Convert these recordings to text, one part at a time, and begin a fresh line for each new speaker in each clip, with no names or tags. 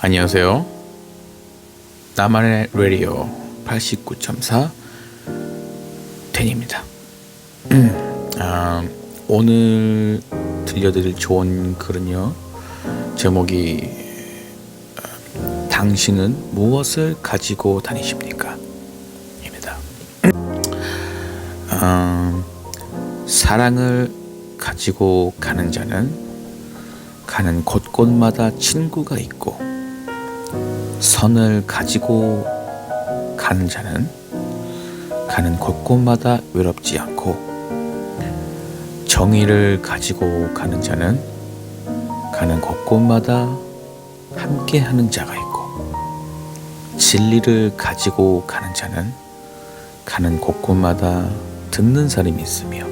안녕하세요. 나만의 라디오 89.4 텐입니다. 아, 오늘 들려드릴 좋은 글은요. 제목이 어, 당신은 무엇을 가지고 다니십니까? 입니다. 아, 사랑을 가지고 가는 자는 가는 곳곳마다 친구가 있고 선을 가지고 가는 자는 가는 곳곳마다 외롭지 않고 정의를 가지고 가는 자는 가는 곳곳마다 함께 하는 자가 있고 진리를 가지고 가는 자는 가는 곳곳마다 듣는 사람이 있으며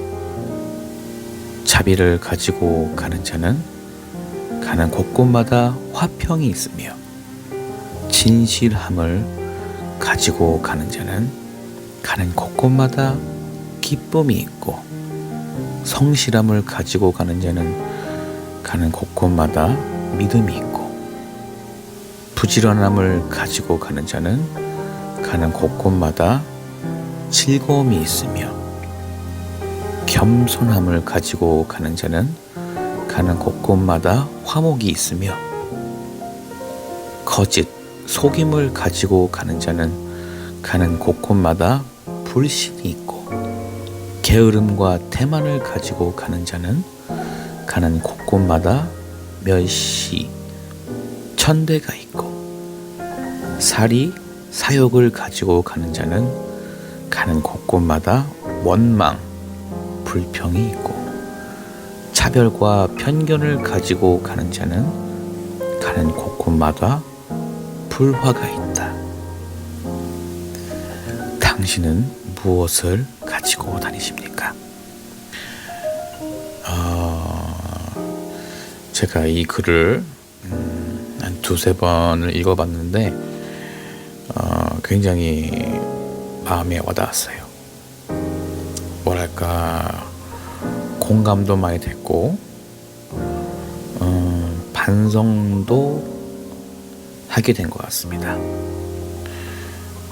자비를 가지고 가는 자는 가는 곳곳마다 화평이 있으며 진실함을 가지고 가는 자는 가는 곳곳마다 기쁨이 있고 성실함을 가지고 가는 자는 가는 곳곳마다 믿음이 있고 부지런함을 가지고 가는 자는 가는 곳곳마다 즐거움이 있으며 겸손함을 가지고 가는 자는 가는 곳곳마다 화목이 있으며 거짓, 속임을 가지고 가는 자는 가는 곳곳마다 불신이 있고 게으름과 태만을 가지고 가는 자는 가는 곳곳마다 멸시, 천대가 있고 살이, 사욕을 가지고 가는 자는 가는 곳곳마다 원망, 불평이 있고 차별과 편견을 가지고 가는 자는 가는 곳곳마다 불화가 있다. 당신은 무엇을 가지고 다니십니까? 어, 제가 이 글을 음, 한 두세 번을 읽어봤는데 어, 굉장히 마음에 와닿았어요. 뭐랄까 공감도 많이 됐고 어, 반성도 하게 된 것 같습니다.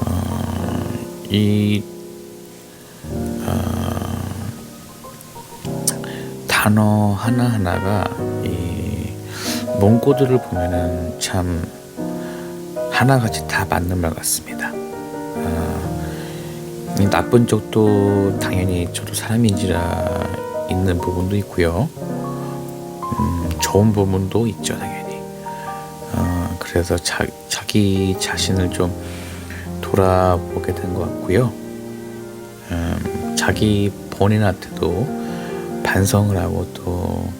어, 이 어, 단어 하나 하나가 이 문구들을 보면은 참 하나같이 다 맞는 말 같습니다. 어, 이 나쁜 쪽도 당연히 저도 사람인지라 있는 부분도 있고요. 음, 좋은 부분도 있죠, 당연히. 어, 그래서 자, 자기 자신을 좀 돌아보게 된 것 같고요. 음, 자기 본인한테도 반성을 하고 또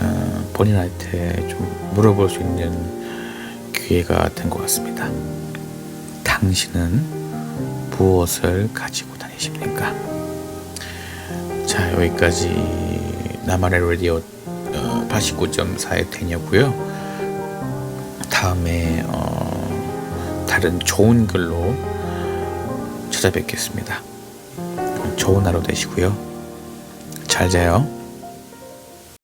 어, 본인한테 좀 물어볼 수 있는 기회가 된 것 같습니다. 당신은 무엇을 가지고 다니십니까? 자 여기까지 나만의 라디오 어, 89.4의 텐이었고요. 다음에 어, 다른 좋은 글로 찾아뵙겠습니다. 좋은 하루 되시고요. 잘 자요.